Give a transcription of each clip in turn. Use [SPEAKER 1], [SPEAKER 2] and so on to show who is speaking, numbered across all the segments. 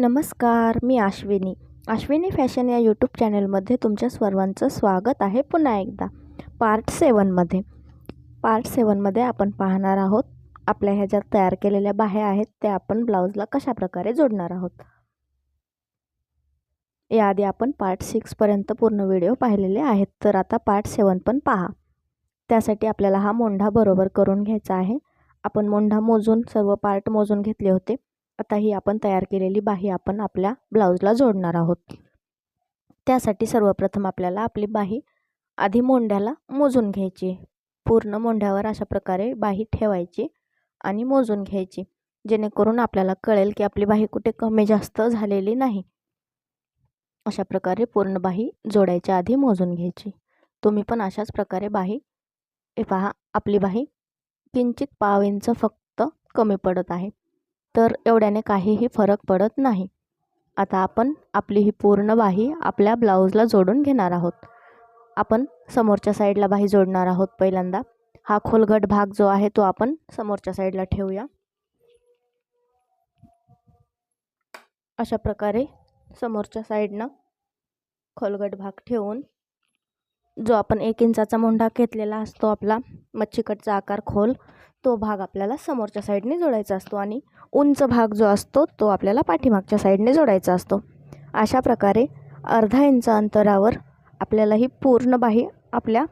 [SPEAKER 1] नमस्कार मी आश्विनी आश्विनी फॅशन या यूट्यूब चॅनलमध्ये तुमच्या सर्वांचं स्वागत आहे पुन्हा एकदा. पार्ट सेवनमध्ये. पार्ट सेवनमध्ये आपण पाहणार आहोत आपल्या ह्या ज्या तयार केलेल्या बाह्या आहेत त्या आपण ब्लाऊजला कशा प्रकारे जोडणार आहोत. याआधी आपण पार्ट सिक्सपर्यंत पूर्ण व्हिडिओ पाहिलेले आहेत तर आता पार्ट सेवन पण पहा. त्यासाठी आपल्याला हा मोंढा बरोबर करून घ्यायचा आहे. आपण मोंढा मोजून सर्व पार्ट मोजून घेतले होते. आता ही आपण तयार केलेली बाही आपण आपल्या ब्लाऊजला जोडणार आहोत. त्यासाठी सर्वप्रथम आपल्याला आपली बाही आधी मोंढ्याला मोजून घ्यायची. पूर्ण मोंढ्यावर अशा प्रकारे बाही ठेवायची आणि मोजून घ्यायची. जेणेकरून आपल्याला कळेल की आपली बाही कुठे कमी जास्त झालेली नाही. अशा प्रकारे पूर्ण बाही जोडायच्या आधी मोजून घ्यायची. तुम्ही पण अशाच प्रकारे बाही हे पहा आपली बाही किंचित पाव इंच फक्त कमी पडत आहे. तर एवढ्याने काहीही फरक पडत नाही. आता आपण आपली ही पूर्ण बाही आपल्या ब्लाऊजला जोडून घेणार आहोत. आपण समोरच्या साईडला बाही जोडणार आहोत पहिल्यांदा. हा खोलगट भाग जो आहे तो आपण समोरच्या साईडला ठेवूया. अशा प्रकारे समोरच्या साईडनं खोलगट भाग ठेवून जो आपण एक इंचाचा मोंढा घेतलेला असतो आपला मच्छीकटचा आकार खोल तो भाग आपल्याला समोरच्या साईडने जोडायचा असतो आणि उंच भाग जो असतो तो आपल्याला पाठीमागच्या साईडने जोडायचा असतो. अशा प्रकारे अर्धा इंच अंतरावर आपल्याला ही पूर्ण बाही आपल्या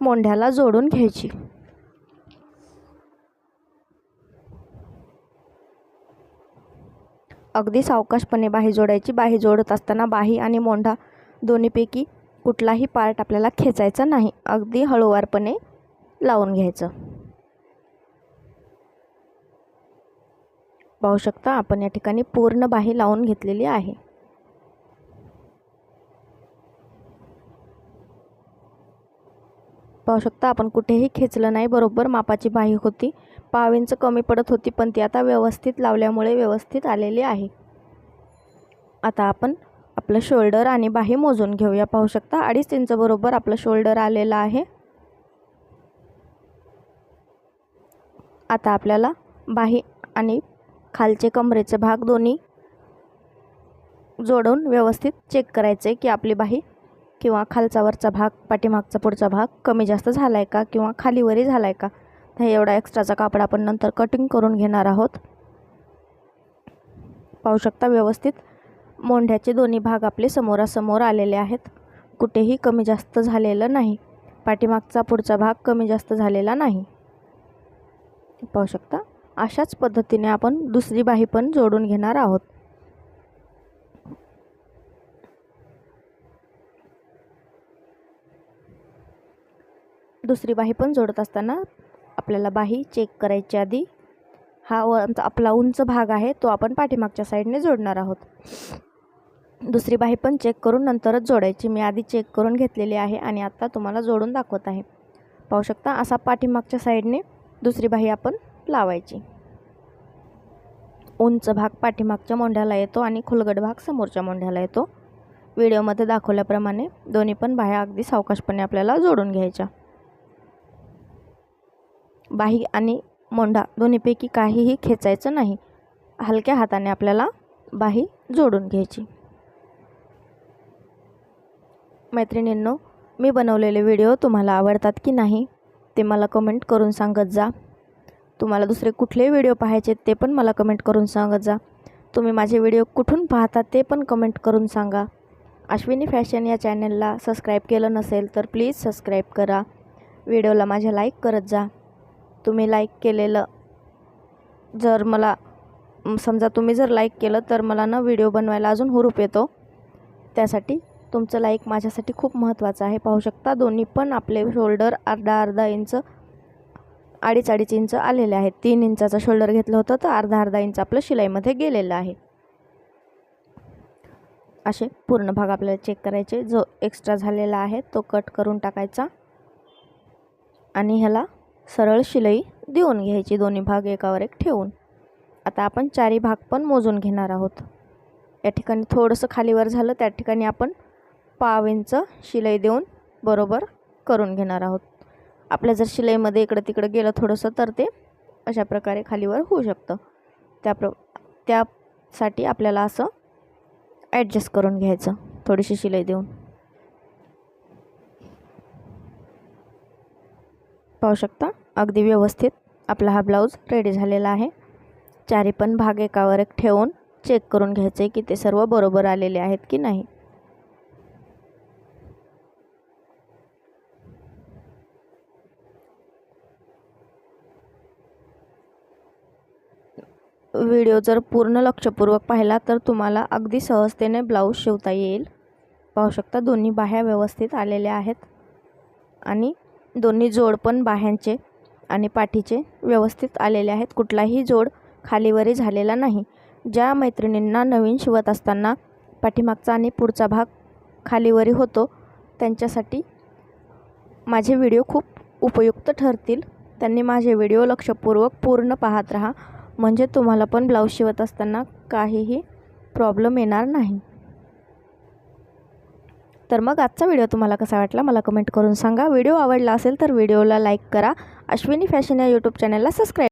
[SPEAKER 1] मोंढ्याला जोडून घ्यायची. अगदी सावकाशपणे बाही जोडायची. बाही जोडत असताना बाही आणि मोंढा दोन्हीपैकी कुठलाही पार्ट आपल्याला खेचायचा नाही. अगदी हळूवारपणे लावून घ्यायचं. पाहू शकता आपण या ठिकाणी पूर्ण बाही लावून घेतलेली आहे. पाहू शकता आपण कुठेही खेचलं नाही बरोबर मापाची बाही होती. पाव इंच कमी पडत होती पण ती आता व्यवस्थित लावल्यामुळे व्यवस्थित आलेली आहे. आता आपण आपलं शोल्डर आणि बाही मोजून घेऊया पाहू शकता अडीच इंच बरोबर आपलं शोल्डर आलेलं आहे. आता आपल्याला बाही आणि खालचे कमरेचे भाग दोन्ही जोडून व्यवस्थित चेक करायचे की आपली बाही किंवा खालचा वरचा भाग पाठीमागचा पुढचा भाग कमी जास्त झाला आहे का किंवा खालीवरी झाला आहे का? तर हे एवढा एक्स्ट्राचा कापड आपण नंतर कटिंग करून घेणार आहोत. पाहू शकता व्यवस्थित मोंढ्याचे दोन्ही भाग आपले समोरासमोर आलेले आहेत. कुठेही कमी जास्त झालेलं नाही. पाठीमागचा पुढचा भाग कमी जास्त झालेला नाही. पाहू शकता? अशाच पद्धतीने आपण दुसरी बाही पण जोडून घेणार आहोत. दुसरी बाही पण जोडत असताना आपल्याला बाही चेक करायची आधी हा व आपला उंच भाग आहे तो आपण पाठीमागच्या साईडने जोडणार आहोत. दुसरी बाही पण चेक करून नंतरच जोडायची. मी आधी चेक करून घेतलेली आहे आणि आत्ता तुम्हाला जोडून दाखवत आहे. पाहू शकता असा पाठीमागच्या साईडने दुसरी बाही आपण लावायची. उंच भाग पाठीमागच्या मोंढ्याला येतो आणि खुलगड भाग समोरच्या मोंढ्याला येतो. व्हिडिओमध्ये दाखवल्याप्रमाणे दोन्ही पण बाह्या अगदी सावकाशपणे आपल्याला जोडून घ्यायच्या. बाही आणि मोंढा दोन्हीपैकी काहीही खेचायचं नाही. हलक्या हाताने आपल्याला बाही जोडून घ्यायची. मैत्रिणींनो मी बनवलेले व्हिडिओ तुम्हाला आवडतात की नाही ते मला कमेंट करून सांगत जा. तुम्हाला दुसरे कुठले व्हिडिओ पाहायचे ते पण मला कमेंट करून सांगत जा. तुम्ही माझे व्हिडिओ कुठून पाहता ते पण कमेंट करून सांगा. अश्विनी फॅशन या चॅनलला सबस्क्राईब केलं नसेल तर प्लीज सबस्क्राईब करा. व्हिडिओला माझ्या लाईक करत जा. तुम्ही लाईक केलेलं जर मला समजा तुम्ही जर लाईक केलं तर मला ना व्हिडिओ बनवायला अजून हुरूप येतो. त्यासाठी तुमचं लाईक माझ्यासाठी खूप महत्त्वाचं आहे. पाहू शकता दोन्ही पण आपले शोल्डर अर्धा अर्धा इंच अडीच अडीच इंच आलेले आहेत. तीन इंचाचा शोल्डर घेतलं होतं तर अर्धा अर्धा इंच आपलं शिलाईमध्ये गेलेलं आहे. असे पूर्ण भाग आपल्याला चेक करायचे. जो एक्स्ट्रा झालेला आहे तो कट करून टाकायचा. आणि ह्याला सरळ शिलाई देऊन घ्यायची दोन्ही भाग एकावर एक ठेवून. आता आपण चारी भाग पण मोजून घेणार आहोत. या ठिकाणी थोडंसं खालीवर झालं त्या ठिकाणी आपण पाव इंच शिलाई देऊन बरोबर करून घेणार आहोत. आपल्या जर शिलाईमध्ये इकडं तिकडं गेलं थोडंसं तर ते अशा प्रकारे खालीवर होऊ शकतं. त्या प्र त्यासाठी आपल्याला असं ॲडजस्ट करून घ्यायचं थोडीशी शिलाई देऊन. पाहू शकता अगदी व्यवस्थित आपला हा ब्लाऊज रेडी झालेला आहे. चारी पण भाग एकावर एक ठेवून चेक करून घ्यायचे की ते सर्व बरोबर आलेले आहेत की नाही. व्हिडिओ जर पूर्ण लक्षपूर्वक पाहिला तर तुम्हाला अगदी सहजतेने ब्लाऊज शिवता येईल. पाहू शकता दोन्ही बाह्या व्यवस्थित आलेल्या आहेत. आणि दोन्ही जोड पण बाह्यांचे आणि पाठीचे व्यवस्थित आलेले आहेत. कुठलाही जोड खालीवरी झालेला नाही. ज्या मैत्रिणींना नवीन शिवत असताना पाठीमागचा आणि पुढचा भाग खालीवरी होतो त्यांच्यासाठी माझे व्हिडिओ खूप उपयुक्त ठरतील. त्यांनी माझे व्हिडिओ लक्षपूर्वक पूर्ण पाहत राहा. म्हणजे तुम्हाला पण ब्लाऊज शिवत असताना काहीही प्रॉब्लेम येणार नाही. तर मग आजचा व्हिडिओ तुम्हाला कसा वाटला मला कमेंट करून सांगा. व्हिडिओ आवडला असेल तर व्हिडिओला लाईक करा. अश्विनी फॅशन या यूट्यूब चॅनलला सबस्क्राईब